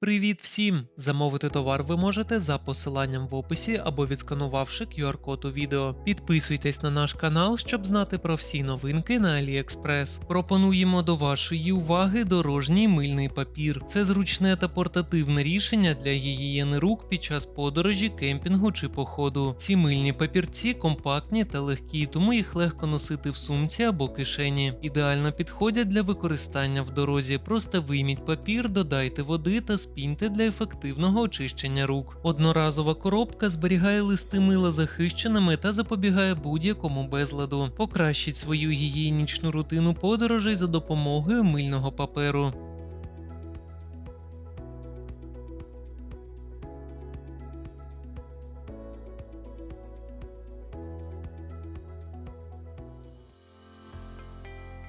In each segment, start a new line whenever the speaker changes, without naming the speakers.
Привіт всім! Замовити товар ви можете за посиланням в описі або відсканувавши QR-код у відео. Підписуйтесь на наш канал, щоб знати про всі новинки на AliExpress. Пропонуємо до вашої уваги дорожній мильний папір. Це зручне та портативне рішення для гігієни рук під час подорожі, кемпінгу чи походу. Ці мильні папірці компактні та легкі, тому їх легко носити в сумці або кишені. Ідеально підходять для використання в дорозі. Просто вийміть папір, додайте води та спіньте для ефективного очищення рук. Одноразова коробка зберігає листи мила захищеними та запобігає будь-якому безладу. Покращить свою гігієнічну рутину подорожей за допомогою мильного паперу.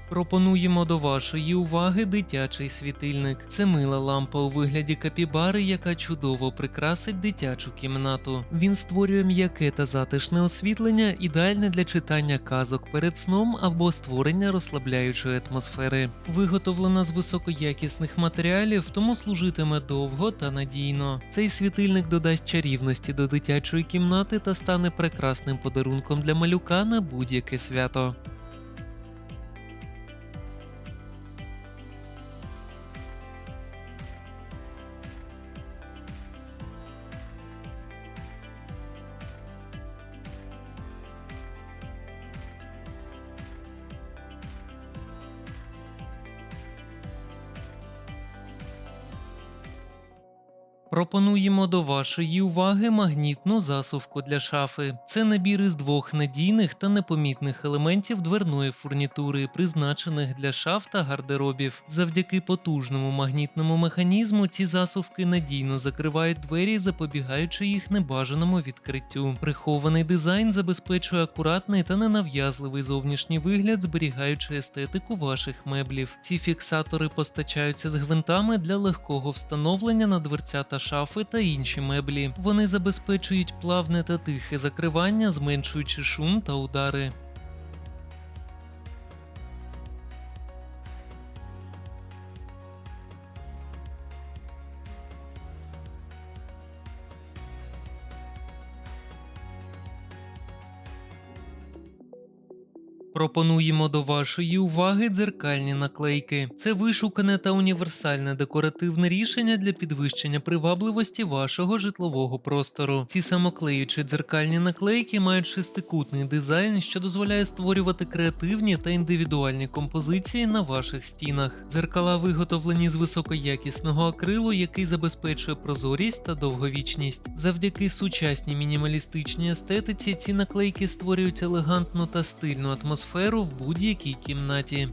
Пропонуємо до вашої уваги дитячий світильник. Це мила лампа у вигляді капібари, яка чудово прикрасить дитячу кімнату. Він створює м'яке та затишне освітлення, ідеальне для читання казок перед сном або створення розслабляючої атмосфери. Виготовлена з високоякісних матеріалів, тому служитиме довго та надійно. Цей світильник додасть чарівності до дитячої кімнати та стане прекрасним подарунком для малюка на будь-яке свято. Пропонуємо до вашої уваги магнітну засувку для шафи. Це набір із двох надійних та непомітних елементів дверної фурнітури, призначених для шаф та гардеробів. Завдяки потужному магнітному механізму ці засувки надійно закривають двері, запобігаючи їх небажаному відкриттю. Прихований дизайн забезпечує акуратний та ненав'язливий зовнішній вигляд, зберігаючи естетику ваших меблів. Ці фіксатори постачаються з гвинтами для легкого встановлення на дверця та шафи та інші меблі. Вони забезпечують плавне та тихе закривання, зменшуючи шум та удари. Пропонуємо до вашої уваги дзеркальні наклейки. Це вишукане та універсальне декоративне рішення для підвищення привабливості вашого житлового простору. Ці самоклеючі дзеркальні наклейки мають шестикутний дизайн, що дозволяє створювати креативні та індивідуальні композиції на ваших стінах. Дзеркала виготовлені з високоякісного акрилу, який забезпечує прозорість та довговічність. Завдяки сучасній мінімалістичній естетиці ці наклейки створюють елегантну та стильну атмосферу в будь-якій кімнаті.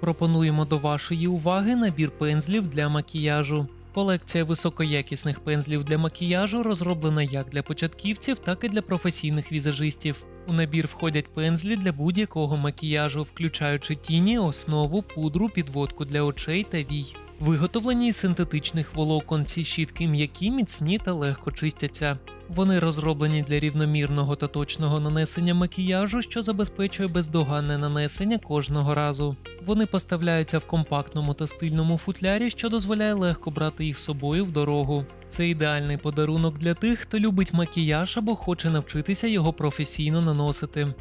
Пропонуємо до вашої уваги набір пензлів для макіяжу. Колекція високоякісних пензлів для макіяжу розроблена як для початківців, так і для професійних візажистів. У набір входять пензлі для будь-якого макіяжу, включаючи тіні, основу, пудру, підводку для очей та вій. Виготовлені із синтетичних волокон ці щітки м'які, міцні та легко чистяться. Вони розроблені для рівномірного та точного нанесення макіяжу, що забезпечує бездоганне нанесення кожного разу. Вони поставляються в компактному та стильному футлярі, що дозволяє легко брати їх з собою в дорогу. Це ідеальний подарунок для тих, хто любить макіяж або хоче навчитися його професійно наносити.